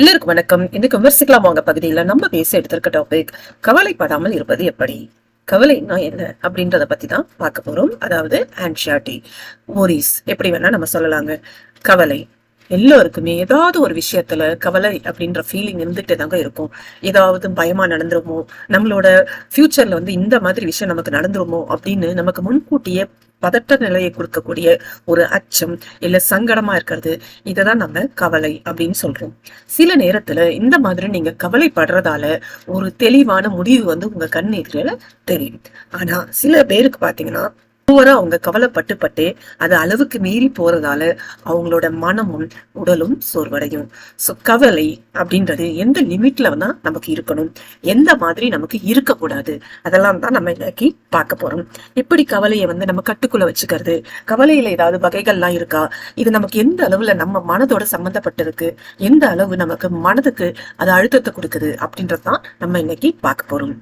எல்லாருக்கும் வணக்கம். இன்னைக்கு விமர்சிக்கலாம் வாங்க. பகுதியில நம்ம பேச எடுத்திருக்க டாபிக் கவலைப்படாமல் இருப்பது எப்படி? கவலைன்னா என்ன? அப்படின்றத பத்தி தான் பார்க்க போறோம். அதாவது ஆன்ஷியாட்டி மோரிஸ் எப்படி வேணா நம்ம சொல்லலாங்க. கவலை. எல்லோருக்குமே ஏதாவது ஒரு விஷயத்துல கவலை அப்படின்ற ஃபீலிங் இருந்துகிட்டே தாங்க இருக்கும். ஏதாவது பயமா நடந்துருமோ? நம்மளோட ஃபியூச்சர்ல வந்து இந்த மாதிரி விஷயம் நமக்கு நடந்துருமோ? அப்படின்னு நமக்கு முன்கூட்டியே பதட்ட நிலையை கொடுக்கக்கூடிய ஒரு அச்சம் இல்ல சங்கடமா இருக்கிறது இதை தான் நம்ம கவலை அப்படின்னு சொல்றோம். சில நேரத்துல இந்த மாதிரி நீங்க கவலைப்படுறதால ஒரு தெளிவான முடிவு வந்து உங்க கண் எதிரில தெரியும். ஆனா சில பேருக்கு பாத்தீங்கன்னா ஓவரா அவங்க கவலைப்பட்டு அது அளவுக்கு மீறி போறதால அவங்களோட மனமும் உடலும் சோர்வடையும். ஸோ கவலை அப்படின்றது எந்த லிமிட்ல தான் நமக்கு இருக்கணும். எந்த மாதிரி நமக்கு இருக்கக்கூடாது. அதெல்லாம் தான் நம்ம இன்னைக்கு பார்க்க போறோம். எப்படி கவலையை வந்து நம்ம கட்டுக்குள்ள வச்சுக்கிறது கவலையில ஏதாவது வகைகள்லாம் இருக்கா? இது நமக்கு எந்த அளவுல நம்ம மனதோட சம்பந்தப்பட்டிருக்கு? எந்த அளவு நமக்கு மனதுக்கு அது அழுத்தத்தை கொடுக்குது? அப்படின்றதான் நம்ம இன்னைக்கு பார்க்க போறோம்.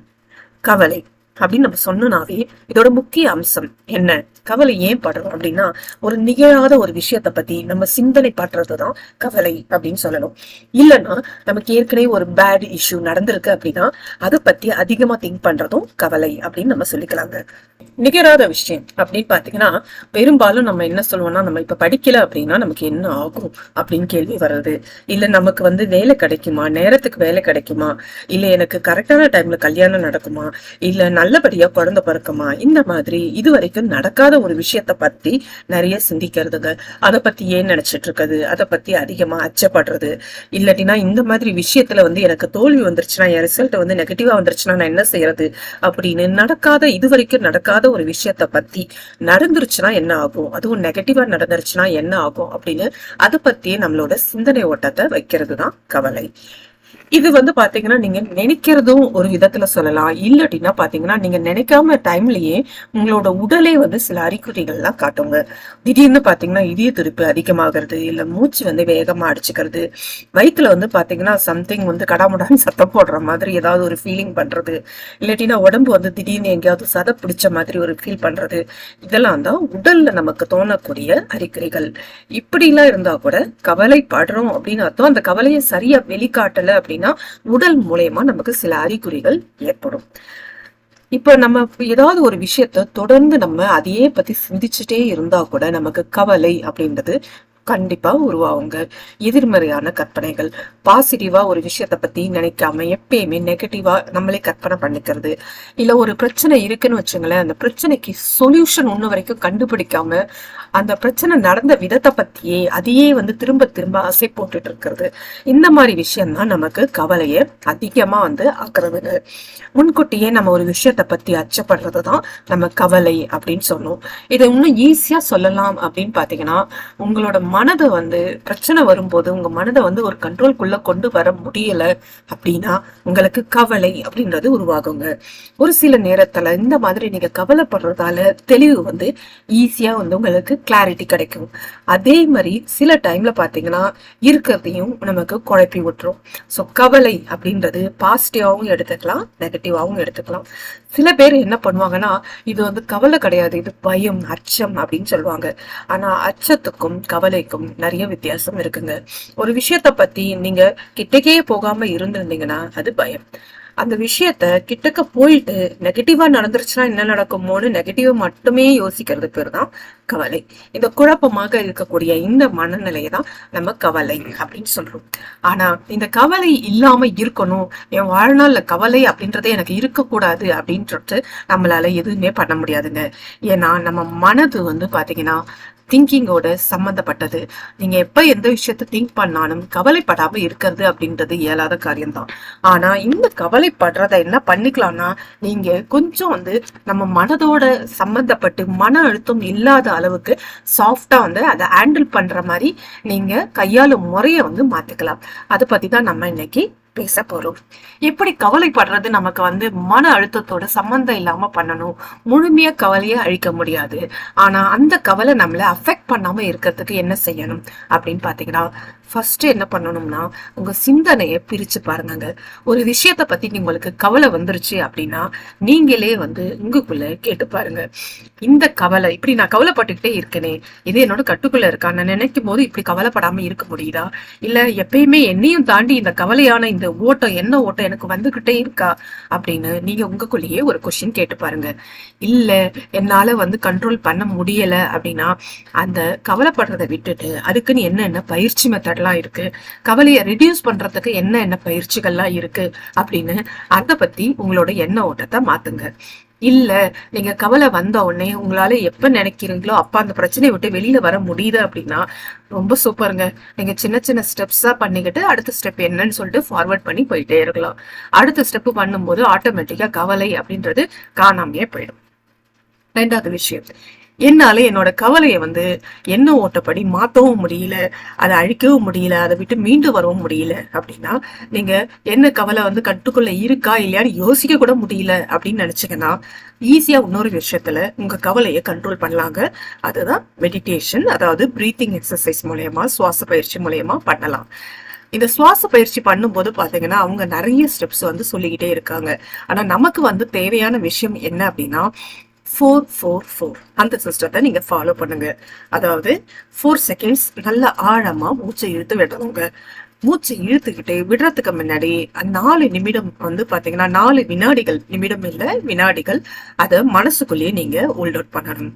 கவலை. அப்படின்னு நம்ம சொன்னோம்னாவே இதோட முக்கிய அம்சம் என்ன? கவலை ஏன் படுறோம் அப்படின்னா ஒரு நிகழாத ஒரு விஷயத்தை பத்தி நம்ம சிந்தனை படுறதுதான் கவலை அப்படின்னு சொல்லணும். இல்லைன்னா நமக்கு ஏற்கனவே ஒரு பேட் இஷ்யூ நடந்திருக்கு அப்படின்னா அதை பத்தி அதிகமா திங்க் பண்றதும் கவலை அப்படின்னு நம்ம சொல்லிக்கலாங்க. நிகராத விஷயம் அப்படின்னு பாத்தீங்கன்னா பெரும்பாலும் நம்ம என்ன சொல்லுவோம்னா நம்ம இப்ப படிக்கல அப்படின்னா நமக்கு என்ன ஆகும் அப்படின்னு கேள்வி வர்றது. இல்ல நமக்கு வந்து வேலை கிடைக்குமா? நேரத்துக்கு வேலை கிடைக்குமா? இல்ல எனக்கு கரெக்டான டைம்ல கல்யாணம் நடக்குமா? இல்ல நல்ல நல்லபடியா குழந்தை பிறக்குமா? இந்த மாதிரி இது வரைக்கும் நடக்காத ஒரு விஷயத்த பத்தி நிறைய சிந்திக்கிறதுங்க. அதை பத்தி ஏன் நினைச்சிட்டு இருக்குது? அதை பத்தி அதிகமா அச்சப்படுறது. இல்லாட்டினா இந்த மாதிரி விஷயத்துல வந்து எனக்கு தோல்வி வந்துருச்சுன்னா என் ரிசல்ட் வந்து நெகட்டிவா வந்துருச்சுன்னா நான் என்ன செய்யறது? அப்படின்னு நடக்காத இது வரைக்கும் நடக்காத ஒரு விஷயத்த பத்தி நடந்துருச்சுன்னா என்ன ஆகும்? அதுவும் நெகட்டிவா நடந்துருச்சுன்னா என்ன ஆகும்? அப்படின்னு அதை பத்தியே நம்மளோட சிந்தனை ஓட்டத்தை வைக்கிறது தான் கவலை. இது வந்து பாத்தீங்கன்னா நீங்க நினைக்கிறதும் ஒரு விதத்துல சொல்லலாம். இல்லாட்டினா பாத்தீங்கன்னா நீங்க நினைக்காம டைம்லயே உங்களோட உடலே வந்து சில அறிகுறிகள்லாம் காட்டுங்க. திடீர்னு பாத்தீங்கன்னா இதய துடிப்பு அதிகமாகிறது இல்ல மூச்சு வந்து வேகமா அடிச்சுக்கிறது வயித்துல வந்து பாத்தீங்கன்னா சம்திங் வந்து கடாமுடான்னு சத்தம் போடுற மாதிரி ஏதாவது ஒரு ஃபீலிங் பண்றது இல்லாட்டினா உடம்பு வந்து திடீர்னு எங்கேயாவது சதை பிடிச்ச மாதிரி ஒரு ஃபீல் பண்றது இதெல்லாம் தான் உடல்ல நமக்கு தோணக்கூடிய அறிகுறிகள். இப்படிலாம் இருந்தா கூட கவலைப்படுறோம் அப்படின்னு அர்த்தம். அந்த கவலையை சரியா வெளிக்காட்டல அப்படின்னு உடல் மூலயமா நமக்கு சில அறிகுறிகள் ஏற்படும். இப்ப நம்ம ஏதாவது ஒரு விஷயத்த தொடர்ந்து நம்ம அதையே பத்தி சிந்திச்சுட்டே இருந்தா கூட நமக்கு கவலை அப்படின்றது கண்டிப்பா உருவாகுங்க. எதிர்மறையான கற்பனைகள். பாசிட்டிவா ஒரு விஷயத்த பத்தி நினைக்காம எப்பயுமே நெகட்டிவா நம்மளே கற்பனை பண்ணிக்கிறது. இல்ல ஒரு பிரச்சனை இருக்குன்னு வச்சுங்களேன் அந்த பிரச்சனைக்கு சொல்யூஷன் ஒண்ணு வரைக்கும் கண்டுபிடிக்காம அந்த பிரச்சனை நடந்த விதத்தை பத்தியே அதையே வந்து திரும்ப திரும்ப அசை போட்டுட்டு இருக்கிறது. இந்த மாதிரி விஷயம் தான் நமக்கு கவலையை அதிகமா வந்து ஆக்குறதுங்க. முன்கூட்டியே நம்ம ஒரு விஷயத்த பத்தி அச்சப்படுறது தான் நம்ம கவலை அப்படின்னு சொன்னோம். இதை இன்னும் ஈஸியா சொல்லலாம் அப்படின்னு பாத்தீங்கன்னா உங்களோட மனதை வந்து பிரச்சனை வரும்போது உங்க மனதை வந்து ஒரு கண்ட்ரோல்குள்ள கொண்டு வர முடியல அப்படின்னா உங்களுக்கு கவலை அப்படின்றது உருவாகுங்க. ஒரு சில நேரத்துல இந்த மாதிரி நீங்க கவலைப்படுறதால தெளிவு வந்து ஈஸியா வந்து உங்களுக்கு கிளாரிட்டி கிடைக்கும். அதே மாதிரி சில டைம்ல பாத்தீங்கன்னா இருக்கிறதையும் நமக்கு குழப்பி விட்டுரும். ஸோ கவலை அப்படின்றது பாசிட்டிவாகவும் எடுத்துக்கலாம் நெகட்டிவாகவும் எடுத்துக்கலாம். சில பேர் என்ன பண்ணுவாங்கன்னா இது வந்து கவலை கிடையாது இது பயம் அச்சம் அப்படின்னு சொல்லுவாங்க. ஆனா அச்சத்துக்கும் கவலை வரைக்கும் நிறைய வித்தியாசம் இருக்குங்க. ஒரு விஷயத்த பத்தி நீங்க கிட்டக்கே போகாம இருந்திருந்தீங்கன்னா அது பயம். அந்த விஷயத்த கிட்டக்க போயிட்டு நெகட்டிவா நடந்துருச்சுன்னா என்ன நடக்குமோன்னு நெகட்டிவ் மட்டுமே யோசிக்கிறது பேர் தான் கவலை. இந்த குழப்பமாக இருக்கக்கூடிய இந்த மனநிலையை தான் நம்ம கவலை அப்படின்னு சொல்றோம். ஆனா இந்த கவலை இல்லாம இருக்கணும் என் வாழ்நாள்ல கவலை அப்படின்றதே எனக்கு இருக்கக்கூடாது அப்படின்றது நம்மளால எதுவுமே பண்ண முடியாதுங்க. ஏன்னா நம்ம மனது வந்து பாத்தீங்கன்னா திங்கிங்கோட சம்மந்தப்பட்டது. நீங்க எப்ப எந்த விஷயத்த திங்க் பண்ணாலும் கவலைப்படாம இருக்கிறது அப்படின்றது இயலாத காரியம்தான். ஆனா இந்த கவலைப்படுறத என்ன பண்ணிக்கலாம்னா நீங்க கொஞ்சம் வந்து நம்ம மனதோட சம்பந்தப்பட்டு மன அழுத்தம் இல்லாத அளவுக்கு சாஃப்டா வந்து அதை ஹேண்டில் பண்ற மாதிரி நீங்க கையாளும் முறையை வந்து மாத்திக்கலாம். அதை பத்தி தான் நம்ம இன்னைக்கு பேச போறோம் எப்படி கவலைப்படுறது நமக்கு வந்து மன அழுத்தத்தோட சம்பந்தம் இல்லாம பண்ணணும். முழுமையா கவலையை அழிக்க முடியாது. ஆனா அந்த கவலை நம்மள அஃபெக்ட் பண்ணாம இருக்கிறதுக்கு என்ன செய்யணும்? அப்படின்னு பாத்தீங்கன்னா ஃபர்ஸ்ட் என்ன பண்ணணும்னா உங்க சிந்தனையை பிரிச்சு பாருங்க ஒரு விஷயத்த பத்தி உங்களுக்கு கவலை வந்துருச்சு அப்படின்னா நீங்களே வந்து உங்களுக்குள்ள கேட்டு பாருங்க. இந்த கவலை இப்படி நான் கவலைப்பட்டுக்கிட்டே இருக்கேனே இது என்னோட கட்டுக்குள்ள இருக்கா? நான் நினைக்கும் போது இப்படி கவலைப்படாம இருக்க முடியுதா? இல்ல எப்பயுமே என்னையும் தாண்டி இந்த கவலையான இந்த ஓட்டம் என்ன ஓட்டம் எனக்கு வந்துகிட்டே இருக்கா? அப்படின்னு நீங்க உங்களுக்குள்ளேயே ஒரு கொஸ்டின் கேட்டு பாருங்க. இல்ல என்னால வந்து கண்ட்ரோல் பண்ண முடியல அப்படின்னா அந்த கவலைப்படுறதை விட்டுட்டு அதுக்குன்னு என்னென்ன பயிற்சி மாதிரிலாம் இருக்கு. கவலையை ரிடியூஸ் பண்றதுக்கு என்ன என்ன பயிற்சிகள்லாம் இருக்கு அப்படின்னு அதை பத்தி உங்களோட எண்ண ஓட்டத்தை மாத்துங்க. இல்ல நீங்க கவலை வந்த உடனே உங்களால எப்ப நினைக்கிறீங்களோ அப்ப அந்த பிரச்சனையை விட்டு வெளியில வர முடியுது அப்படின்னா ரொம்ப சூப்பருங்க. நீங்க சின்ன சின்ன ஸ்டெப்ஸா பண்ணிக்கிட்டு அடுத்த ஸ்டெப் என்னன்னு சொல்லிட்டு ஃபார்வர்ட் பண்ணி போயிட்டே இருக்கலாம். அடுத்த ஸ்டெப் பண்ணும்போது ஆட்டோமேட்டிக்கா கவலை அப்படின்றது காணாமையே போயிடும். ரெண்டாவது விஷயம் என்னால என்னோட கவலையை வந்து என்ன ஓட்டப்படி மாற்றவும் முடியல அதை அழிக்கவும் முடியல அதை விட்டு மீண்டு வரவும் முடியல அப்படின்னா நீங்க என்ன கவலை வந்து கட்டுக்குள்ள இருக்கா இல்லையான்னு யோசிக்க கூட முடியல அப்படின்னு நினைச்சீங்கன்னா ஈஸியா இன்னொரு விஷயத்துல உங்க கவலையை கண்ட்ரோல் பண்ணலாங்க. அதுதான் மெடிடேஷன் அதாவது பிரீத்திங் எக்ஸசைஸ் மூலயமா சுவாச பயிற்சி மூலயமா பண்ணலாம். இந்த சுவாச பயிற்சி பண்ணும்போது பாத்தீங்கன்னா அவங்க நிறைய ஸ்டெப்ஸ் வந்து சொல்லிக்கிட்டே இருக்காங்க. ஆனா நமக்கு வந்து தேவையான விஷயம் என்ன அப்படின்னா ஃபோர் ஃபோர் ஃபோர் அந்த சிஸ்டத்தை நீங்க ஃபாலோ பண்ணுங்க. அதாவது ஃபோர் செகண்ட்ஸ் நல்ல ஆழமா மூச்சை இழுத்து விடுறவங்க மூச்சை இழுத்துக்கிட்டு விடுறதுக்கு முன்னாடி நாலு நிமிடம் வந்து பாத்தீங்கன்னா நாலு வினாடிகள் நிமிடம் இல்ல வினாடிகள் அதை மனசுக்குள்ளேயே நீங்க ஹோல்ட் அவுட் பண்ணணும்.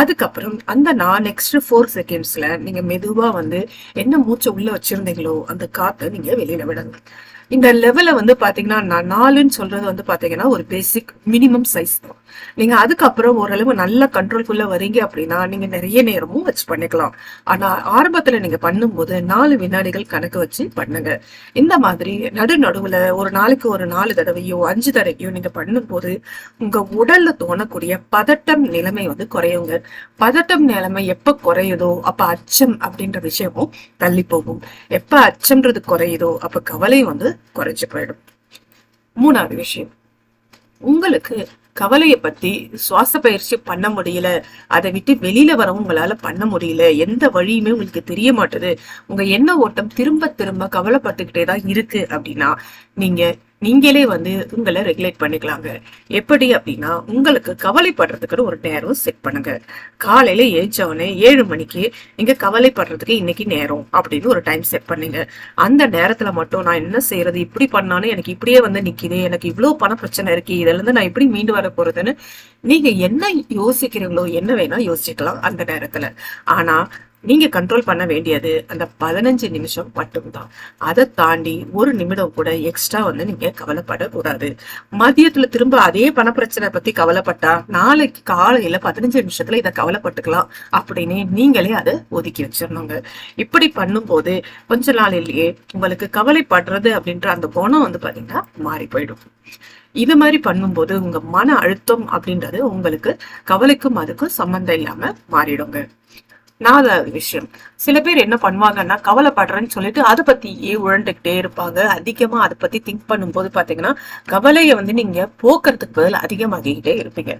அதுக்கப்புறம் அந்த நான் நெக்ஸ்ட் ஃபோர் செகண்ட்ஸ்ல நீங்க மெதுவா வந்து என்ன மூச்சை உள்ள வச்சிருந்தீங்களோ அந்த காற்றை நீங்க வெளியில விடணும். இந்த லெவல வந்து பாத்தீங்கன்னா நான் நாலுன்னு சொல்றது வந்து பாத்தீங்கன்னா ஒரு பேசிக் மினிமம் சைஸ் தான். நீங்க அதுக்கப்புறம் ஓரளவு நல்ல கண்ட்ரோல்ஃபுல்லா வரீங்க அப்படின்னா நீங்க நிறைய நேரமும் வச்சு பண்ணிக்கலாம். ஆனா ஆரம்பத்துல நீங்க பண்ணும்போது நாலு வினாடிகள் கணக்கு வச்சு பண்ணுங்க. இந்த மாதிரி நடு நடுவுல ஒரு நாளைக்கு ஒரு நாலு தடவையோ அஞ்சு தடவையோ நீங்க பண்ணும்போது உங்க உடல்ல தோணக்கூடிய பதட்டம் நிலைமை வந்து குறையுங்க. பதட்டம் நிலைமை எப்ப குறையுதோ அப்ப அச்சம் அப்படின்ற விஷயமும் தள்ளி போகும். எப்ப அச்சம்ன்றது குறையுதோ அப்ப கவலை வந்து குறைஞ்சு போயிடும். மூணாவது விஷயம். உங்களுக்கு கவலையை பத்தி சுவாச பயிற்சி பண்ண முடியல. அதை விட்டு வெளியில வரவும் உங்களால பண்ண முடியல. எந்த வழியுமே உங்களுக்கு தெரிய மாட்டுது. உங்க எண்ண ஓட்டம் திரும்ப திரும்ப கவலைப்பட்டுக்கிட்டே தான் இருக்கு அப்படின்னா நீங்க நீங்களே வந்து உங்களை ரெகுலேட் பண்ணிக்கலாங்க. எப்படி அப்படின்னா உங்களுக்கு கவலைப்படுறதுக்குன்னு ஒரு நேரம் செட் பண்ணுங்க. காலையில ஏஞ்சவொடனே ஏழு மணிக்கு நீங்க கவலைப்படுறதுக்கு இன்னைக்கு நேரம் அப்படின்னு ஒரு டைம் செட் பண்ணுங்க. அந்த நேரத்துல மட்டும் நான் என்ன செய்யறது இப்படி பண்ணாலும் எனக்கு இப்படியே வந்து நிக்குது எனக்கு இவ்வளவு பண பிரச்சனை இருக்கு இதுல இருந்து நான் எப்படி மீண்டு வர போறதுன்னு நீங்க என்ன யோசிக்கிறீங்களோ என்ன வேணா யோசிக்கலாம் அந்த நேரத்துல. ஆனா நீங்க கண்ட்ரோல் பண்ண வேண்டியது அந்த பதினஞ்சு நிமிஷம் மட்டும்தான். அதை தாண்டி ஒரு நிமிடம் கூட எக்ஸ்ட்ரா வந்து நீங்க கவலைப்படக்கூடாது. மதியத்துல திரும்ப அதே பணப்பிரச்சனை பத்தி கவலைப்பட்டா நாளைக்கு காலையில பதினஞ்சு நிமிஷத்துல இதை கவலைப்பட்டுக்கலாம் அப்படின்னு நீங்களே அதை ஒதுக்கி வச்சிடணுங்க. இப்படி பண்ணும்போது கொஞ்ச நாளிலேயே உங்களுக்கு கவலைப்படுறது அப்படின்ற அந்த குணம் வந்து பாத்தீங்கன்னா மாறி போயிடும். இது மாதிரி பண்ணும்போது உங்க மன அழுத்தம் அப்படின்றது உங்களுக்கு கவலைக்கும் அதுக்கும் சம்மந்தம் இல்லாம மாறிடுங்க. நாலாவது விஷயம். சில பேர் என்ன பண்ணுவாங்கன்னா கவலைப்படுறேன்னு சொல்லிட்டு அதை பத்தியே உழண்டுகிட்டே இருப்பாங்க. அதிகமா அதை பத்தி திங்க் பண்ணும்போது பாத்தீங்கன்னா கவலையை வந்து நீங்க போக்குறதுக்கு பதில் அதிகமாகிக்கிட்டே இருப்பீங்க.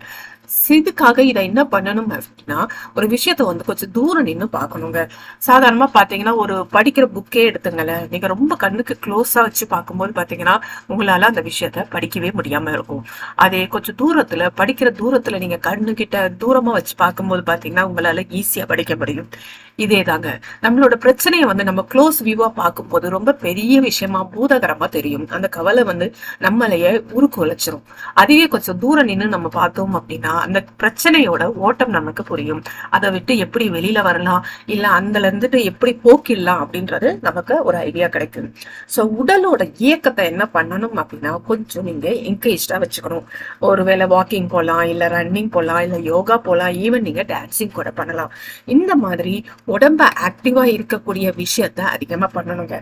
இதுக்காக இதை என்ன பண்ணணும் அப்படின்னா ஒரு விஷயத்த வந்து கொஞ்சம் தூரம் நின்று பார்க்கணுங்க. சாதாரணமா பாத்தீங்கன்னா ஒரு படிக்கிற புக்கே எடுத்துங்களேன். நீங்க ரொம்ப கண்ணுக்கு க்ளோஸா வச்சு பார்க்கும்போது பாத்தீங்கன்னா உங்களால அந்த விஷயத்த படிக்கவே முடியாம இருக்கும். அதே கொஞ்சம் தூரத்துல படிக்கிற தூரத்துல நீங்க கண்ணு கிட்ட தூரமா வச்சு பார்க்கும்போது பாத்தீங்கன்னா உங்களால ஈஸியா படிக்க முடியும். இதே தாங்க நம்மளோட பிரச்சனையை வந்து நம்ம க்ளோஸ் வியூவா பார்க்கும்போது ரொம்ப பெரிய விஷயமா பூதகரமா தெரியும். அந்த கவலை வந்து நம்மளைய உருக்கு உழைச்சிரும். அதுவே கொஞ்சம் தூரம் நின்று நம்ம பார்த்தோம் அப்படின்னா அந்த பிரச்சனையோட ஓட்டம் நமக்கு புரியும். அதை விட்டு எப்படி வெளியில வரலாம் இல்ல அதுல இருந்துட்டு எப்படி போக்கிடலாம் அப்படின்றது நமக்கு ஒரு ஐடியா கிடைக்கும். சோ உடலோட இயக்கத்தை என்ன பண்ணணும் அப்படின்னா கொஞ்சம் நீங்க என்கரேஜ்டா வச்சுக்கணும். ஒருவேளை வாக்கிங் போகலாம் இல்ல ரன்னிங் போகலாம் இல்ல யோகா போகலாம் ஈவன் நீங்க டான்சிங் கூட பண்ணலாம். இந்த மாதிரி உடம்ப ஆக்டிவா இருக்கக்கூடிய விஷயத்த அதிகமா பண்ணணுங்க.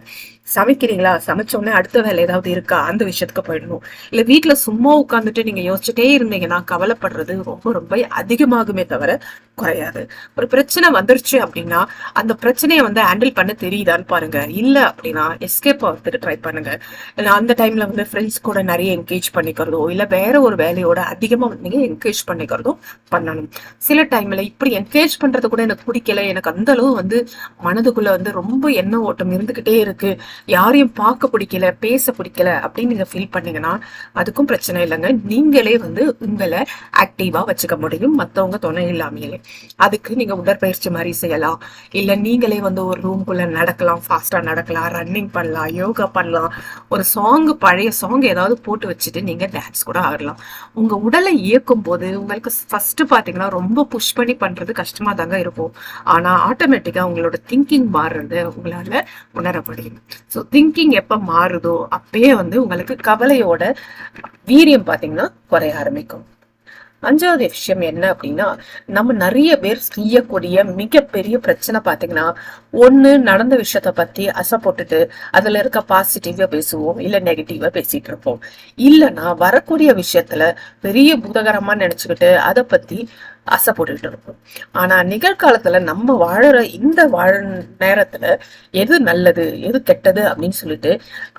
சமைக்கிறீங்களா? சமைச்ச உடனே அடுத்த வேலை ஏதாவது இருக்கா? அந்த விஷயத்துக்கு போயிடணும். இல்ல வீட்டுல சும்மா உட்காந்துட்டு நீங்க யோசிச்சுட்டே இருந்தீங்கன்னா கவலைப்படுறது ரொம்ப ரொம்ப அதிகமாகுமே தவிர குறையாது. ஒரு பிரச்சனை வந்துருச்சு அப்படின்னா அந்த பிரச்சனையை வந்து ஹேண்டில் பண்ண தெரியுதான்னு பாருங்க. இல்ல அப்படின்னா எஸ்கேப் ஆகிறதுக்கு ட்ரை பண்ணுங்க. அந்த டைம்ல வந்து ஃப்ரெண்ட்ஸ் கூட நிறைய என்கேஜ் பண்ணிக்கிறதோ இல்ல வேற ஒரு வேலையோட அதிகமா வந்து நீங்க என்கேஜ் பண்ணிக்கிறதோ பண்ணணும். சில டைம்ல இப்படி என்கேஜ் பண்றது கூட எனக்கு பிடிக்கல. எனக்கு அந்த அளவு வந்து மனதுக்குள்ள வந்து ரொம்ப எண்ண ஓட்டம் இருந்துகிட்டே இருக்கு. யாரையும் பார்க்க பிடிக்கல பேச பிடிக்கல அப்படின்னு நீங்க ஃபீல் பண்ணீங்கன்னா அதுக்கும் பிரச்சனை இல்லைங்க. நீங்களே வந்து உங்களை ஆக்டிவா வச்சுக்க முடியும் மத்தவங்க துணை இல்லாமையே அதுக்கு நீங்க உடற்பயிற்சி மாதிரி செய்யலாம். இல்ல நீங்களே வந்து ஒரு ரூம்குள்ள நடக்கலாம் ஃபாஸ்டா நடக்கலாம் ரன்னிங் பண்ணலாம் யோகா பண்ணலாம். ஒரு சாங் பழைய சாங் ஏதாவது போட்டு வச்சுட்டு நீங்க டான்ஸ் கூட ஆடலாம். உங்க உடலை இயக்கும் போது உங்களுக்கு ஃபர்ஸ்ட் பாத்தீங்கன்னா ரொம்ப புஷ் பண்ணி பண்றது கஷ்டமா தாங்க இருக்கும். ஆனா ஆட்டோமேட்டிக்கா உங்களோட திங்கிங் மாறுறது உங்களால உணர முடியும் ஸோ திங்கிங் எப்போ மாறுதோ அப்பயே வந்து உங்களுக்கு கவலையோட வீரியம் பாத்தீங்கன்னா குறைய ஆரம்பிக்கும். அஞ்சாவது விஷயம் என்ன அப்படின்னா நம்ம நிறைய பேர் செய்யக்கூடிய மிகப்பெரிய பிரச்சனை பார்த்தீங்கன்னா ஒண்ணு நடந்த விஷயத்த பத்தி அசை போட்டுட்டு அதுல இருக்க பாசிட்டிவாக பேசுவோம் இல்ல நெகட்டிவா பேசிட்டு இருப்போம். இல்லைன்னா வரக்கூடிய விஷயத்துல பெரிய பூதகரமா நினச்சிக்கிட்டு அதை பத்தி அசை போட்டுக்கிட்டு இருப்போம் ஆனா நிகழ்காலத்துல நம்ம வாழற இந்த வாழ நேரத்துல எது நல்லது எது கெட்டது அப்படின்னு சொல்லிட்டு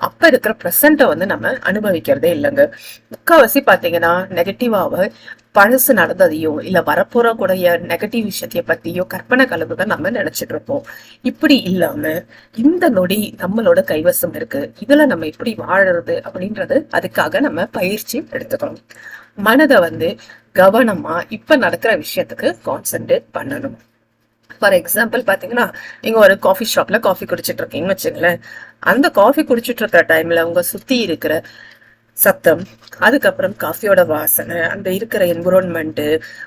அப்ப இருக்கிற ப்ரெசண்ட்டை வந்து நம்ம அனுபவிக்கிறதே இல்லைங்க. முக்கால்வாசி பாத்தீங்கன்னா நெகட்டிவாக பழசு நடந்ததையோ இல்ல வரப்போற கூடிய நெகட்டிவ் விஷயத்தைய பத்தியோ கற்பனை கலவுகள் நம்ம நினைச்சிட்டு இருப்போம். இப்படி இல்லாம இந்த நொடி நம்மளோட கைவசம் இருக்கு. இதுல நம்ம எப்படி வாழறது அப்படின்றது அதுக்காக நம்ம பயிற்சி எடுத்துக்கணும். மனதை வந்து கவனமா இப்ப நடக்கிற விஷயத்துக்கு கான்சென்ட்ரேட் பண்ணணும். ஃபார் எக்ஸாம்பிள் பாத்தீங்கன்னா நீங்க ஒரு காஃபி ஷாப்ல காஃபி குடிச்சிட்டு இருக்கீங்கன்னு வச்சுங்களேன் அந்த காஃபி குடிச்சிட்டு இருக்கிற டைம்ல உங்க சுத்தி இருக்கிற சத்தம் அதுக்கப்புறம் காஃபியோட வாசனை அந்த இருக்கிற என்விரான்மெண்ட்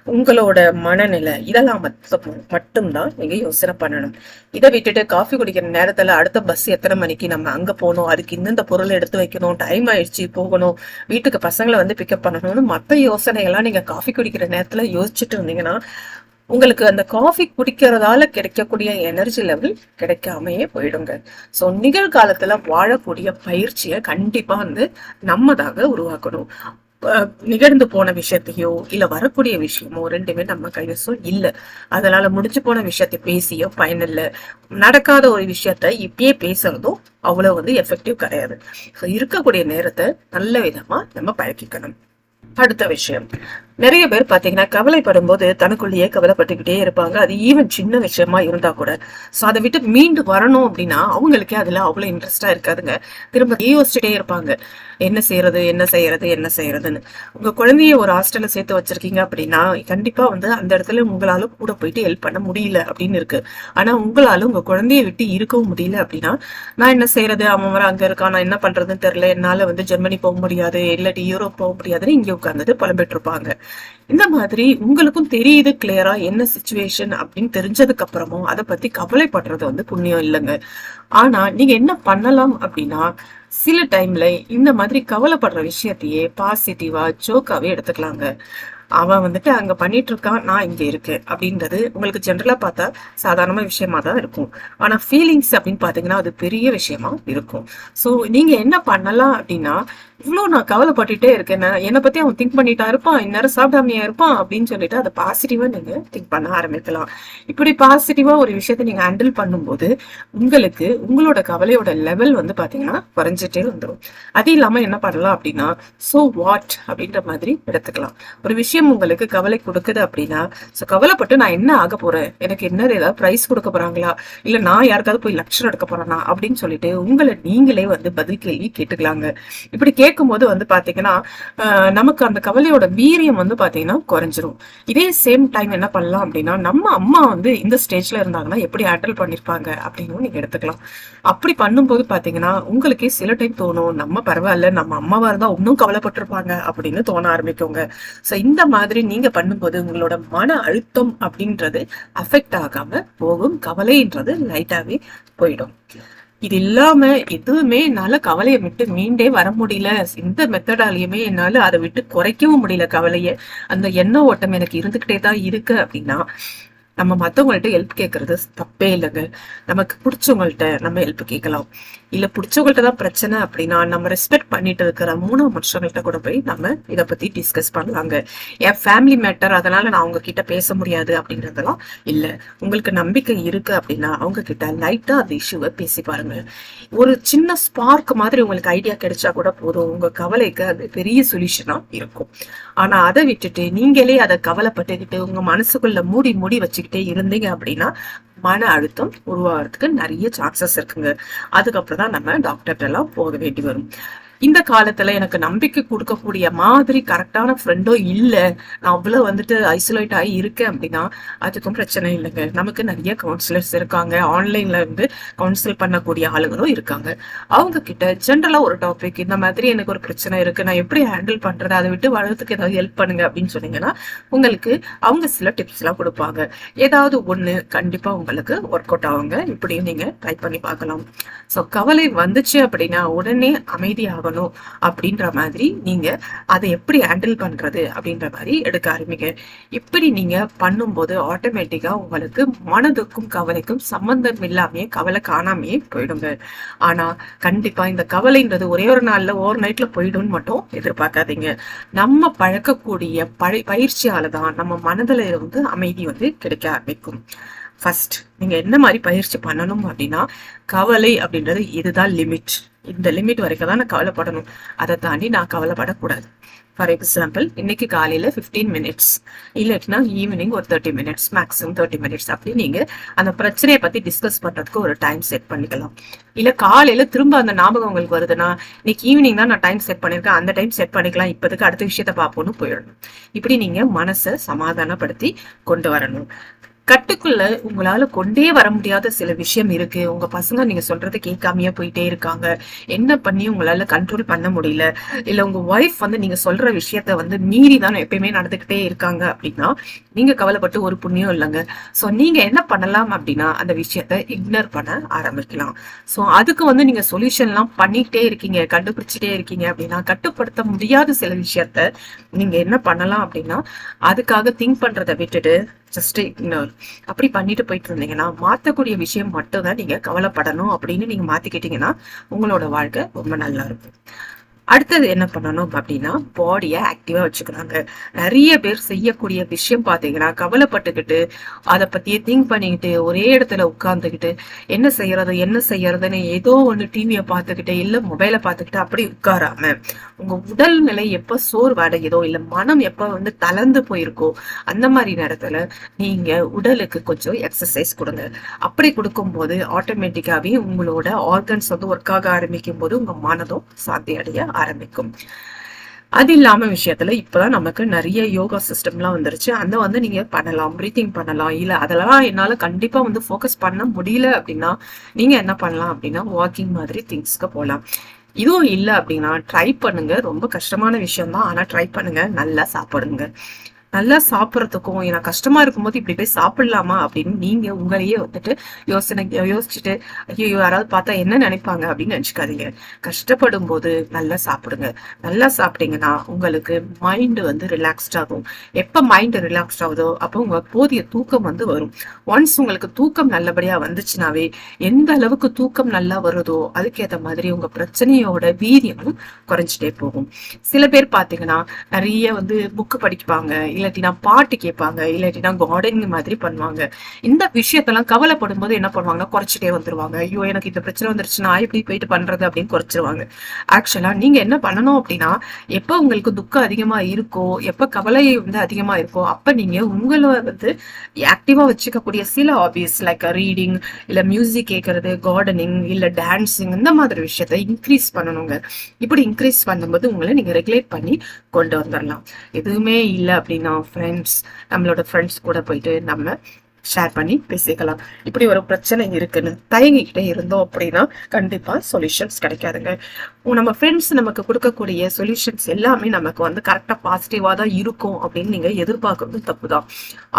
உங்களோட மனநிலை இதெல்லாம் மட்டும் மட்டும்தான் நீங்க யோசனை பண்ணணும். இதை விட்டுட்டு காஃபி குடிக்கிற நேரத்துல அடுத்த பஸ் எத்தனை மணிக்கு நம்ம அங்க போகணும் அதுக்கு இந்தந்த பொருளை எடுத்து வைக்கணும் டைம் ஆயிடுச்சு போகணும் வீட்டுக்கு பசங்களை வந்து பிக்கப் பண்ணணும்னு மற்ற யோசனையெல்லாம் நீங்க காஃபி குடிக்கிற நேரத்துல யோசிச்சுட்டு இருந்தீங்கன்னா உங்களுக்கு அந்த காஃபி குடிக்கிறதால கிடைக்கக்கூடிய எனர்ஜி லெவல் கிடைக்காமையே போயிடுங்க. ஸோ நிகழ்காலத்துல வாழக்கூடிய பயிற்சியை கண்டிப்பா வந்து நம்மதாக உருவாக்கணும். நிகழ்ந்து போன விஷயத்தையோ இல்ல வரக்கூடிய விஷயமோ ரெண்டுமே நம்ம கைவசம் இல்ல. அதனால முடிஞ்சு போன விஷயத்தை பேசியோ பயனில்ல நடக்காத ஒரு விஷயத்த இப்பயே பேசுறதும் அவ்வளவு வந்து எஃபெக்டிவ் கிடையாது. ஸோ இருக்கக்கூடிய நேரத்தை நல்ல விதமா நம்ம பழக்கிக்கணும். அடுத்த விஷயம். நிறைய பேர் பாத்தீங்கன்னா கவலைப்படும் போது தனக்குள்ளேயே கவலைப்பட்டுக்கிட்டே இருப்பாங்க. அது ஈவன் சின்ன விஷயமா இருந்தா கூட. சோ அதை விட்டு மீண்டு வரணும் அப்படின்னா அவங்களுக்கே அதுல அவ்வளவு இன்ட்ரெஸ்டா இருக்காதுங்க. திரும்ப யோசிச்சுட்டே இருப்பாங்க. என்ன செய்யறது என்ன செய்யறது என்ன செய்யறதுன்னு. உங்க குழந்தைய ஒரு ஹாஸ்டல்ல சேர்த்து வச்சிருக்கீங்க அப்படின்னா கண்டிப்பா வந்து அந்த இடத்துல உங்களால கூட போயிட்டு ஹெல்ப் பண்ண முடியல அப்படின்னு இருக்கு. ஆனா உங்களால உங்க குழந்தைய விட்டு இருக்கவும் முடியல அப்படின்னா நான் என்ன செய்யறது? அவன் வர அங்க இருக்கான். நான் என்ன பண்றதுன்னு தெரியல. என்னால வந்து ஜெர்மனி போக முடியாது. இல்லாட்டி யூரோப் போக முடியாதுன்னு இங்க உட்காந்துட்டு புலம்பிட்டு இருப்பாங்க. இந்த மாதிரி உங்களுக்கும் தெரியுது கிளியரா என்ன சுச்சுவேஷன் அப்படின்னு தெரிஞ்சதுக்கு அப்புறமும் அதை பத்தி கவலைப்படுறது வந்து புண்ணியம் இல்லைங்க. ஆனா நீங்க என்ன பண்ணலாம் அப்படின்னா சில டைம்ல இந்த மாதிரி கவலைப்படுற விஷயத்தையே பாசிட்டிவா ஜோக்காவே எடுத்துக்கலாங்க. அவன் வந்துட்டு அங்க பண்ணிட்டு இருக்கான் நான் இங்க இருக்கேன் அப்படின்றது உங்களுக்கு ஜென்ரலா பார்த்தா சாதாரண விஷயமா தான் இருக்கும். ஆனா ஃபீலிங்ஸ் அப்படின்னு பாத்தீங்கன்னா அது பெரிய விஷயமா இருக்கும். சோ நீங்க என்ன பண்ணலாம் அப்படின்னா இவ்வளோ நான் கவலைப்பட்டுட்டே இருக்கேன். நான் என்னை பத்தி அவன் திங்க் பண்ணிட்டா இருப்பான். இந்நேரம் சாப்பிடாமையா இருப்பான் அப்படின்னு சொல்லிட்டு அதை பாசிட்டிவா நீங்க திங்க் பண்ண ஆரம்பிக்கலாம். இப்படி பாசிட்டிவா ஒரு விஷயத்த நீங்க ஹேண்டில் பண்ணும்போது உங்களுக்கு உங்களோட கவலையோட லெவல் வந்து பாத்தீங்கன்னா குறைஞ்சிட்டே வந்துடும் அது இல்லாம என்ன பண்ணலாம் அப்படின்னா சோ வாட் அப்படின்ற மாதிரி எடுத்துக்கலாம். ஒரு விஷயம் உங்களுக்கு கவலை கொடுக்குது அப்படின்னா சோ கவலைப்பட்டு நான் என்ன ஆக போறேன்? எனக்கு என்ன ஏதாவது பிரைஸ் கொடுக்க போறாங்களா? இல்ல நான் யாருக்காவது போய் லக்ஷர் எடுக்க போறேனா? அப்படின்னு சொல்லிட்டு உங்களை நீங்களே வந்து பதில் கேள்வி கேட்டுக்கலாங்க. இப்படி கேட்கும்போது வந்து பாத்தீங்கன்னா நமக்கு அந்த கவலையோட வீரியம் வந்து பாத்தீங்கன்னா குறைஞ்சிரும். இதே சேம் டைம் என்ன பண்ணலாம் அப்படின்னா நம்ம அம்மா வந்து இந்த ஸ்டேஜ்ல இருந்தாங்கன்னா எப்படி ஹேண்டில் பண்ணிருப்பாங்க அப்படின்னு நீங்க எடுத்துக்கலாம். அப்படி பண்ணும்போது பாத்தீங்கன்னா உங்களுக்கே சில டைம் தோணும் நம்ம பரவாயில்ல நம்ம அம்மாவா இருந்தா இன்னும் கவலைப்பட்டிருப்பாங்க அப்படின்னு தோண ஆரம்பிக்குங்க. சோ இந்த மாதிரி நீங்க பண்ணும்போது உங்களோட மன அழுத்தம் அப்படின்றது அஃபெக்ட் ஆகாம போகும். கவலைன்றது லைட்டாவே போயிடும். இது இல்லாம எதுவுமே என்னால கவலையை விட்டு மீண்டே வர முடியல. இந்த மெத்தடாலையுமே என்னால அதை விட்டு குறைக்கவும் முடியல கவலைய. அந்த எண்ண ஓட்டம் எனக்கு இருந்துகிட்டே தான் இருக்கு அப்படின்னா நம்ம மத்தவங்கள்ட்ட ஹெல்ப் கேட்கறது தப்பே இல்லைங்க. நமக்கு பிடிச்சவங்கள்ட்ட நம்ம ஹெல்ப் கேட்கலாம் இல்ல பிடிச்சவங்கள்ட்ட தான் பிரச்சனை அப்படின்னா நம்ம ரெஸ்பெக்ட் பண்ணிட்டு இருக்கிற மூணாம் மனுஷங்கள்ட்ட கூட போய் நம்ம இத பத்தி டிஸ்கஸ் பண்ணலாங்க. என் ஃபேமிலி மேட்டர் அதனால நான் அவங்க கிட்ட பேச முடியாது அப்படின்றதெல்லாம் இல்ல. உங்களுக்கு நம்பிக்கை இருக்கு அப்படின்னா அவங்க கிட்ட லைட்டா அந்த இஷ்யூவை பேசி பாருங்க. ஒரு சின்ன ஸ்பார்க் மாதிரி உங்களுக்கு ஐடியா கிடைச்சா கூட போதும். உங்க கவலைக்கு அது பெரிய சொல்யூஷனா இருக்கும். ஆனா அதை விட்டுட்டு நீங்களே அதை கவலைப்பட்டுக்கிட்டு உங்க மனசுக்குள்ள மூடி மூடி பேசிக்கிட்டே இருந்தீங்க அப்படின்னா மன அழுத்தம் உருவாகிறதுக்கு நிறைய சான்சஸ் இருக்குங்க. அதுக்கப்புறம் தான் நம்ம டாக்டர்கிட்ட எல்லாம் போக வேண்டி வரும். இந்த காலத்துல எனக்கு நம்பிக்கை கொடுக்கக்கூடிய மாதிரி கரெக்டான ஃப்ரெண்டோ இல்ல. நான் அவ்வளவு வந்துட்டு ஐசோலேட் ஆகி இருக்கேன் அப்படின்னா அதுக்கும் பிரச்சனை இல்லைங்க. நமக்கு நிறைய கவுன்சிலர்ஸ் இருக்காங்க. ஆன்லைன்ல இருந்து கவுன்சில் பண்ணக்கூடிய ஆளுங்களும் இருக்காங்க. அவங்க கிட்ட ஜென்ரலா ஒரு டாபிக் இந்த மாதிரி எனக்கு ஒரு பிரச்சனை இருக்கு. நான் எப்படி ஹேண்டில் பண்றது? அதை விட்டு வளர்றதுக்கு ஏதாவது ஹெல்ப் பண்ணுங்க அப்படின்னு சொன்னீங்கன்னா உங்களுக்கு அவங்க சில டிப்ஸ் எல்லாம் கொடுப்பாங்க. ஏதாவது ஒண்ணு கண்டிப்பா உங்களுக்கு ஒர்க் அவுட் ஆகுங்க. இப்படி நீங்க ட்ரை பண்ணி பார்க்கலாம். ஸோ கவலை வந்துச்சு அப்படின்னா உடனே அமைதியாக அமைதியாகணும் அப்படின்ற மாதிரி நீங்க அதை எப்படி ஹேண்டில் பண்றது அப்படின்ற மாதிரி எடுக்க ஆரம்பிங்க. இப்படி நீங்க பண்ணும்போது ஆட்டோமேட்டிக்கா உங்களுக்கு மனதுக்கும் கவலைக்கும் சம்பந்தம் இல்லாமையே கவலை காணாமையே போயிடுங்க. ஆனா கண்டிப்பா இந்த கவலைன்றது ஒரே ஒரு நாள்ல ஓவர் நைட்ல போயிடும்னு மட்டும் எதிர்பார்க்காதீங்க. நம்ம பழக்கக்கூடிய பழ பயிற்சியால தான் நம்ம மனதுல இருந்து அமைதி வந்து கிடைக்க ஆரம்பிக்கும். ஃபர்ஸ்ட் நீங்க என்ன மாதிரி பயிற்சி பண்ணணும் அப்படின்னா கவலை அப்படின்றது இதுதான் லிமிட் இந்த லிமிட் வரைக்கும் தான் நான் கவலைப்படணும். அதை தாண்டி நான் கவலைப்படக்கூடாது. ஃபார் எக்ஸாம்பிள் இன்னைக்கு காலையில 15 மினிட்ஸ் இல்லாட்டினா ஈவினிங் ஒரு thirty minutes maximum thirty minutes அப்படி நீங்க அந்த பிரச்சனையை பத்தி டிஸ்கஸ் பண்றதுக்கு ஒரு டைம் செட் பண்ணிக்கலாம். இல்ல காலையில திரும்ப அந்த ஞாபகம் உங்களுக்கு வருதுன்னா இன்னைக்கு ஈவினிங் தான் நான் டைம் செட் பண்ணிருக்கேன். அந்த டைம் செட் பண்ணிக்கலாம். இப்போதுக்கு அடுத்த விஷயத்த பார்ப்போம்னு போயிடணும். இப்படி நீங்க மனசை சமாதானப்படுத்தி கொண்டு வரணும். கட்டுக்குள்ள உங்களால கொண்டே வர முடியாத சில விஷயம் இருக்கு. உங்க பசங்க நீங்க சொல்றதை கேட்காமயே போயிட்டே இருக்காங்க. என்ன பண்ணி உங்களால கண்ட்ரோல் பண்ண முடியல? இல்ல உங்க ஒய்ஃப் வந்து நீங்க சொல்ற விஷயத்த வந்து மீறி தான் எப்பயுமே நடந்துகிட்டே இருக்காங்க அப்படின்னா நீங்க கவலைப்பட்டு ஒரு புண்ணியம் இல்லைங்க. சோ நீங்க என்ன பண்ணலாம் அப்படின்னா அந்த விஷயத்த இக்னோர் பண்ண ஆரம்பிக்கலாம். சோ அதுக்கு வந்து நீங்க சொல்யூஷன் எல்லாம் பண்ணிட்டே இருக்கீங்க கண்டுபிடிச்சிட்டே இருக்கீங்க அப்படின்னா கட்டுப்படுத்த முடியாத சில விஷயத்த நீங்க என்ன பண்ணலாம் அப்படின்னா அதுக்காக திங்க் பண்றதை விட்டுட்டு ஜஸ்ட் இக்னோர் அப்படி பண்ணிட்டு போயிட்டு இருந்தீங்கன்னா மாத்தக்கூடிய விஷயம் மட்டும் தான் நீங்க கவலைப்படணும் அப்படின்னு நீங்க மாத்திக்கிட்டீங்கன்னா உங்களோட வாழ்க்கை ரொம்ப நல்லா இருக்கும். அடுத்தது என்ன பண்ணணும் அப்படின்னா பாடியை ஆக்டிவா வச்சுக்கிறாங்க நிறைய பேர் செய்யக்கூடிய விஷயம் பாத்தீங்கன்னா கவலைப்பட்டுக்கிட்டு அதை பத்தியே திங்க் பண்ணிக்கிட்டு ஒரே இடத்துல உட்கார்ந்துக்கிட்டு என்ன செய்யறது என்ன செய்யறதுன்னு ஏதோ ஒன்று டிவியை பார்த்துக்கிட்டு இல்ல மொபைலை பார்த்துக்கிட்டு அப்படி உட்காராம உங்க உடல் நிலை எப்ப சோர்வடையுதோ இல்ல மனம் எப்ப வந்து தளர்ந்து போயிருக்கோ அந்த மாதிரி நேரத்துல நீங்க உடலுக்கு கொஞ்சம் எக்ஸசைஸ் கொடுங்க. அப்படி கொடுக்கும்போது ஆட்டோமேட்டிக்காவே உங்களோட ஆர்கன்ஸ் வந்து ஒர்க் ஆக ஆரம்பிக்கும் போது உங்க மனதும் சாந்தி ஆரம்பிக்கும். அது இல்லாம விஷயத்துல இப்பதான் நமக்கு நிறைய யோகா சிஸ்டம்லாம் வந்துருச்சு. அந்த வந்து நீங்க பண்ணலாம் பிரீத்திங் பண்ணலாம். இல்ல அதெல்லாம் என்னால கண்டிப்பா வந்து ஃபோக்கஸ் பண்ண முடியல அப்படின்னா நீங்க என்ன பண்ணலாம் அப்படின்னா வாக்கிங் மாதிரி திங்ஸ்க்கு போகலாம் இதுவும் இல்ல அப்படின்னா ட்ரை பண்ணுங்க. ரொம்ப கஷ்டமான விஷயம் தான் ஆனா ட்ரை பண்ணுங்க. நல்லா சாப்பிடுங்க. நல்லா சாப்பிட்றதுக்கும் எனக்கு கஷ்டமா இருக்கும்போது இப்படி போய் சாப்பிடலாமா அப்படின்னு நீங்க உங்களையே வந்துட்டு யோசனை யோசிச்சுட்டு ஐயோ யாராவது பார்த்தா என்ன நினைப்பாங்க அப்படின்னு நினைச்சுக்காதீங்க. கஷ்டப்படும் போது நல்லா சாப்பிடுங்க. நல்லா சாப்பிட்டீங்கன்னா உங்களுக்கு மைண்ட் வந்து ரிலாக்ஸ்ட் ஆகும். எப்ப மைண்ட் ரிலாக்ஸ்ட் ஆகுதோ அப்போ உங்க போதிய தூக்கம் வந்து வரும். ஒன்ஸ் உங்களுக்கு தூக்கம் நல்லபடியா வந்துச்சுனாவே எந்த அளவுக்கு தூக்கம் நல்லா வருதோ அதுக்கேற்ற மாதிரி உங்க பிரச்சனையோட வீரியமும் குறைஞ்சிட்டே போகும். சில பேர் பாத்தீங்கன்னா நிறைய வந்து புக்கு படிப்பாங்க இல்லாட்டினா பாட்டு கேட்பாங்க இல்லாட்டினா கார்டனிங் மாதிரி பண்ணுவாங்க. இந்த விஷயத்தெல்லாம் கவலைப்படும் போது என்ன பண்ணுவாங்கன்னா குறைச்சிட்டே வந்துருவாங்க. ஐயோ எனக்கு இந்த பிரச்சனை வந்துருச்சு நான் எப்படி போயிட்டு பண்றது அப்படின்னு குறைச்சிருவாங்க. ஆக்சுவலா நீங்க என்ன பண்ணணும் அப்படின்னா எப்ப உங்களுக்கு துக்கம் அதிகமா இருக்கோ எப்ப கவலை வந்து அதிகமா இருக்கோ அப்ப நீங்க உங்களை வந்து ஆக்டிவா வச்சுக்கக்கூடிய சில ஹாபிஸ் லைக் ரீடிங் இல்ல மியூசிக் கேட்கறது கார்டனிங் இல்ல டான்சிங் இந்த மாதிரி விஷயத்த இன்க்ரீஸ் பண்ணணுங்க. இப்படி இன்க்ரீஸ் பண்ணும்போது உங்களை நீங்க ரெகுலேட் பண்ணி கொண்டு வந்துடலாம் எதுவுமே இல்லை அப்படின்னா ஃப்ரெண்ட்ஸ் நம்மளோட ஃப்ரெண்ட்ஸ் கூட போயிட்டு நம்ம ஷேர் பண்ணி பேசிக்கலாம். இப்படி ஒரு பிரச்சனை இருக்குன்னு தயங்கிக்கிட்டே இருந்தோம் அப்படின்னா கண்டிப்பா சொல்யூஷன்ஸ் கிடைக்காதுங்க. நம்ம ஃப்ரெண்ட்ஸ் நமக்கு கொடுக்கக்கூடிய சொல்யூஷன்ஸ் எல்லாமே நமக்கு வந்து கரெக்டா பாசிட்டிவாக தான் இருக்கும் அப்படின்னு நீங்க எதிர்பார்க்கறது தப்பு தான்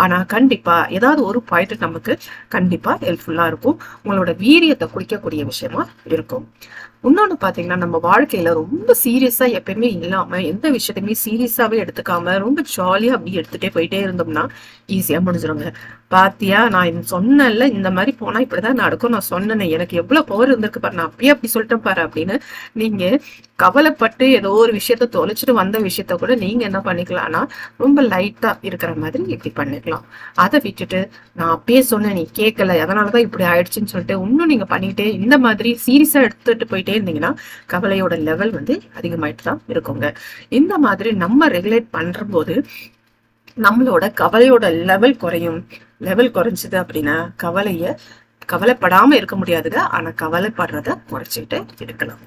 ஆனா கண்டிப்பா ஏதாவது ஒரு பாயிண்ட் நமக்கு கண்டிப்பா ஹெல்ப்ஃபுல்லா இருக்கும். உங்களோட வீரியத்தை குறிக்கக்கூடிய விஷயமா இருக்கும். இன்னொன்னு பாத்தீங்கன்னா நம்ம வாழ்க்கையில ரொம்ப சீரியஸா எப்பயுமே இல்லாம எந்த விஷயத்தையுமே சீரியஸாவே எடுத்துக்காம ரொம்ப ஜாலியா அப்படி எடுத்துட்டே போயிட்டே இருந்தோம்னா ஈஸியா முடிஞ்சிருங்க. பாத்தியா நான் இந்த சொன்னேன்ல இந்த மாதிரி போனா இப்படிதான் நடக்கும். நான் சொன்னேன் எனக்கு எவ்வளவு பவர் இருந்திருக்கு பாரு நான் அப்படியே அப்படி சொல்லிட்டேன் பாரு அப்படின்னு நீங்க கவலைப்பட்டு ஏதோ ஒரு விஷயத்த தொலைச்சிட்டு வந்த விஷயத்த கூட நீங்க என்ன பண்ணிக்கலாம்னா ரொம்ப லைட்டா இருக்கிற மாதிரி இப்படி பண்ணிக்கலாம். அதை விட்டுட்டு நான் அப்பயே சொன்னேன் நீ கேட்கல அதனாலதான் இப்படி ஆயிடுச்சுன்னு சொல்லிட்டு இன்னும் நீங்க பண்ணிட்டே இந்த மாதிரி சீரியஸா எடுத்துட்டு போயிட்டே இருந்தீங்கன்னா கவலையோட லெவல் வந்து அதிகமாயிட்டு தான் இருக்குங்க. இந்த மாதிரி நம்ம ரெகுலேட் பண்ற போது நம்மளோட கவலையோட லெவல் குறையும். லெவல் குறைஞ்சது அப்படின்னா கவலைய கவலைப்படாம இருக்க முடியாதுங்க. ஆனா கவலைப்படுறத குறைச்சிட்டு இருக்கலாம்.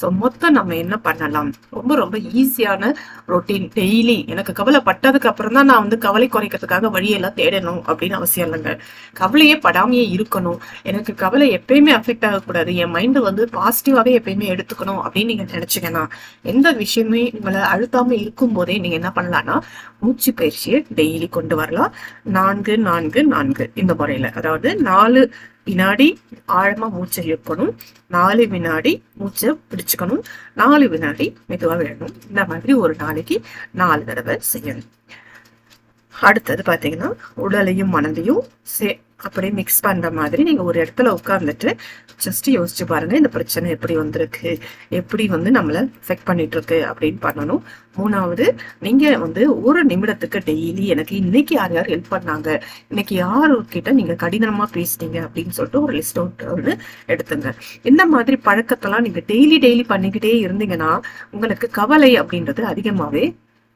ஸோ மொத்தம் நம்ம என்ன பண்ணலாம்? ரொம்ப ரொம்ப ஈஸியான ரொட்டீன் டெய்லி எனக்கு கவலைப்பட்டதுக்கு அப்புறம் தான் நான் வந்து கவலை குறைக்கிறதுக்காக வழியெல்லாம் தேடணும் அப்படின்னு அவசியம் இல்லைங்க. கவலையே படாமையே இருக்கணும். எனக்கு கவலை எப்பயுமே அஃபெக்ட் ஆகக்கூடாது. என் மைண்டு வந்து பாசிட்டிவாகவே எப்பயுமே எடுத்துக்கணும் அப்படின்னு நீங்க நினைச்சீங்கன்னா எந்த விஷயமே உங்களை அழுத்தாம இருக்கும் போதே நீங்க என்ன பண்ணலாம்னா மூச்சு பயிற்சியை டெய்லி கொண்டு வரலாம். நான்கு நான்கு நான்கு இந்த முறையில. அதாவது நாலு வினாடி ஆழமா மூச்சை இழுக்கணும். நாலு வினாடி மூச்சை பிடிச்சுக்கணும். நாலு வினாடி மெதுவா விடணும் இந்த மாதிரி ஒரு நாளைக்கு நாலு தடவை செய்யணும். அடுத்தது பாத்தீங்கன்னா உடலையும் மனதையும் சே அப்படியே மிக்ஸ் பண்ற மாதிரி நீங்க ஒரு இடத்துல உட்கார்ந்துட்டு ஜஸ்ட் யோசிச்சு பாருங்க இந்த பிரச்சனை எப்படி வந்திருக்கு எப்படி வந்து நம்மள எஃபெக்ட் பண்ணிட்டு இருக்கு அப்படின்னு பண்ணணும். மூணாவது நீங்க வந்து ஒரு நிமிடத்துக்கு டெய்லி எனக்கு இன்னைக்கு யார் யார் ஹெல்ப் பண்ணாங்க இன்னைக்கு யாருக்கிட்ட நீங்க கடினமா பேசினீங்க அப்படின்னு சொல்லிட்டு ஒரு லிஸ்ட் அவுட் வந்து எடுத்துங்க. இந்த மாதிரி பழக்கத்தெல்லாம் நீங்க டெய்லி டெய்லி பண்ணிக்கிட்டே இருந்தீங்கன்னா உங்களுக்கு கவலை அப்படின்றது அதிகமாவே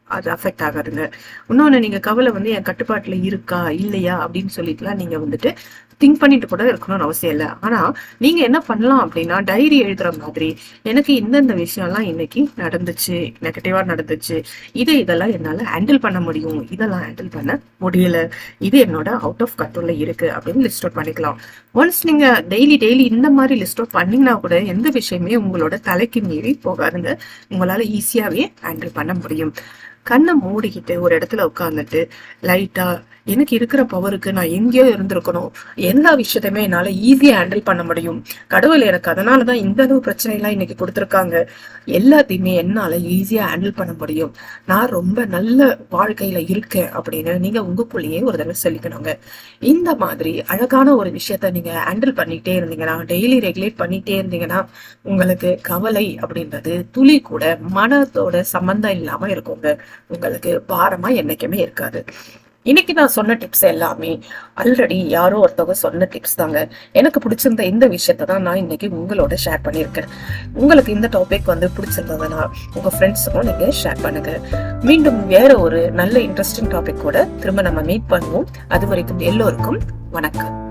அது அஃபெக்ட் ஆகாதுங்க. இன்னொன்னு நீங்க கவலை வந்து என் கட்டுப்பாட்டுல இருக்கா இல்லையா அப்படின்னு சொல்லிட்டுலாம் நீங்க வந்துட்டு திங்க் பண்ணிட்டு கூட இருக்கணும்னு அவசியம் இல்லை. ஆனா நீங்க என்ன பண்ணலாம் அப்படின்னா டைரி எழுதுகிற மாதிரி எனக்கு இந்தந்த விஷயம்லாம் இன்னைக்கு நடந்துச்சு நெகட்டிவாக நடந்துச்சு. இது இதெல்லாம் என்னால் ஹேண்டில் பண்ண முடியும். இதெல்லாம் ஹேண்டில் பண்ண முடியல. இது என்னோட அவுட் ஆஃப் கண்ட்ரோல்ல இருக்கு அப்படின்னு லிஸ்ட் அவுட் பண்ணிக்கலாம். ஒன்ஸ் நீங்க டெய்லி டெய்லி இந்த மாதிரி லிஸ்ட் அவுட் பண்ணீங்கன்னா கூட எந்த விஷயமே உங்களோட தலைக்கு மீறி போகாதுங்க. உங்களால் ஈஸியாகவே ஹேண்டில் பண்ண முடியும். கண்ணை மூடிக்கிட்டு ஒரு இடத்துல உட்காந்துட்டு லைட்டா எனக்கு இருக்கிற பவருக்கு நான் எங்கேயோ இருந்திருக்கணும். எல்லா விஷயத்தையுமே என்னால் ஈஸியாக ஹேண்டில் பண்ண முடியும். கடவுள் எனக்கு அதனால தான் இந்த அளவு பிரச்சனை எல்லாம் இன்னைக்கு கொடுத்துருக்காங்க. எல்லாத்தையுமே என்னால ஈஸியா ஹேண்டில் பண்ண முடியும். நான் ரொம்ப நல்ல வாழ்க்கையில இருக்கேன் அப்படின்னு நீங்க உங்களுக்குள்ளேயே ஒரு தடவை சொல்லிக்கணுங்க. இந்த மாதிரி அழகான ஒரு விஷயத்த நீங்க ஹேண்டில் பண்ணிகிட்டே இருந்தீங்கன்னா டெய்லி ரெகுலேட் பண்ணிட்டே இருந்தீங்கன்னா உங்களுக்கு கவலை அப்படின்றது துளி கூட மனத்தோட சம்பந்தம் இல்லாம இருக்குங்க. உங்களுக்கு பாரமா என்றைக்குமே இருக்காது. இன்னைக்கு நான் சொன்ன டிப்ஸ் எல்லாமே ஆல்ரெடி யாரோ ஒருத்தவங்க சொன்ன டிப்ஸ் தாங்க. எனக்கு பிடிச்சிருந்த இந்த விஷயத்த தான் நான் இன்னைக்கு உங்களோட ஷேர் பண்ணியிருக்கேன். உங்களுக்கு இந்த டாபிக் வந்து பிடிச்சிருந்ததுன்னா உங்க ஃப்ரெண்ட்ஸுக்கும் நீங்க ஷேர் பண்ணுங்க. மீண்டும் வேற ஒரு நல்ல இன்ட்ரெஸ்டிங் டாபிக் கூட திரும்ப நம்ம மீட் பண்ணுவோம். அது வரைக்கும் எல்லோருக்கும் வணக்கம்.